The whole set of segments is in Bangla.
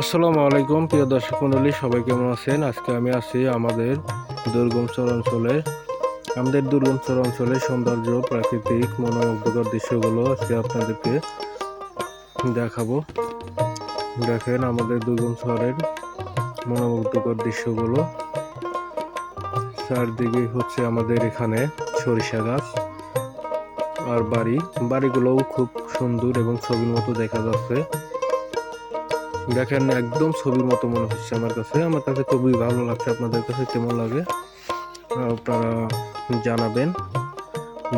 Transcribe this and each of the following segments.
আসসালামু আলাইকুম, প্রিয় দর্শক মণ্ডলী সবাই কেমন আছেন? আজকে আমি আছি আমাদের দুর্গম চর অঞ্চলে আমাদের দুর্গম চর অঞ্চলে সৌন্দর্য, প্রাকৃতিক, মনোমুগ্ধকর দৃশ্যগুলো আজকে আপনাদেরকে দেখাবো। দেখেন আমাদের দুর্গম শহরের মনোমুগ্ধকর দৃশ্যগুলো। চারদিকে হচ্ছে আমাদের এখানে সরিষা গাছ আর বাড়ি। বাড়িগুলোও খুব সুন্দর এবং ছবির মতো দেখা যাচ্ছে। দেখেন একদম ছবির মতো মনে হচ্ছে আমার কাছে। আমার কাছে খুবই ভালো লাগছে, আপনাদের কাছে কেমন লাগে? আপনারা জানাবেন।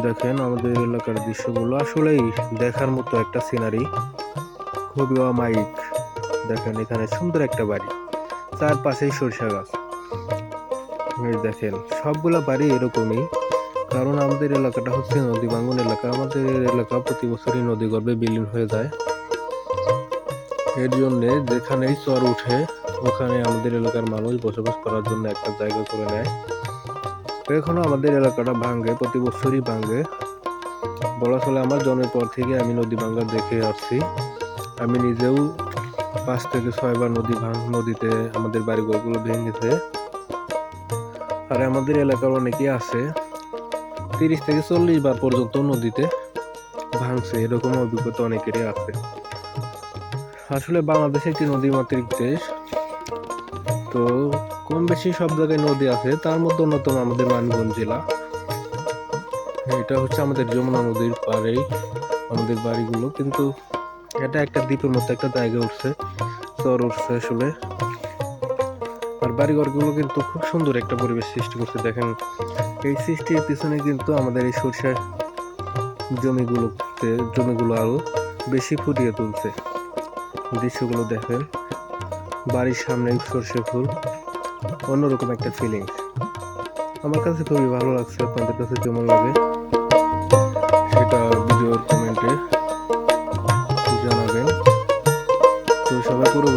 দেখেন আমাদের এলাকার দৃশ্যগুলো। আসলেই দেখার মতো একটা সিনারি খুবই অমায়িক। দেখেন এখানে সুন্দর একটা বাড়ি। চারপাশেই সরিষা গাছ। দেখেন, সবগুলা বাড়ি এরকমই। কারণ আমাদের এলাকাটা হচ্ছে নদী ভাঙ্গন এলাকা। আমাদের এলাকা প্রতি বছরই নদী গর্ভে বিলীন হয়ে যায়। এর জন্য যেখানেই চর উঠে, ওখানে আমাদের এলাকার মানুষ বসবাস করার জন্য একটা জায়গা করে নেয়। তো এখনও আমাদের এলাকাটা ভাঙ্গে প্রতি বছরই ভাঙ্গে চলে আমার জন্মের পর থেকে আমি নদী ভাঙ্গা দেখে আসছি। আমি নিজেও পাঁচ থেকে ছয়বার নদী ভাঙ, নদীতে আমাদের বাড়িঘরগুলো ভেঙেছে আর আমাদের এলাকার অনেকেই আছে, তিরিশ থেকে চল্লিশ বার পর্যন্ত নদীতে ভাঙছে, এরকম অভিজ্ঞতা অনেকেরই আছে। আসলে বাংলাদেশ একটি নদী মাতৃক দেশ। তো কম বেশি সব জায়গায় নদী আছে, তার মধ্যে অন্যতম আমাদের মানগঞ্জ জেলা। এটা হচ্ছে আমাদের যমুনা নদীর পাড়েই আমাদের বাড়িগুলো, কিন্তু এটা একটা দ্বীপের মতো একটা জায়গা উঠছে, চর উঠছে আসলে। আর বাড়িঘরগুলো কিন্তু খুব সুন্দর একটা পরিবেশ সৃষ্টি করছে, দেখেন। এই সৃষ্টির পিছনে কিন্তু আমাদের এই সরষে জমিগুলোতে, জমিগুলো আরও বেশি ফুটিয়ে তুলছে। দৃশ্যগুলো দেখেন বাড়ির সামনে সর্ষে ফুল, অন্যরকম একটা ফিলিংস আমার কাছে খুবই ভালো লাগছে, আপনাদের কাছে কেমন লাগে? সেটা ভিডিওর কমেন্টে জানাবেন। তো সবাই পুরো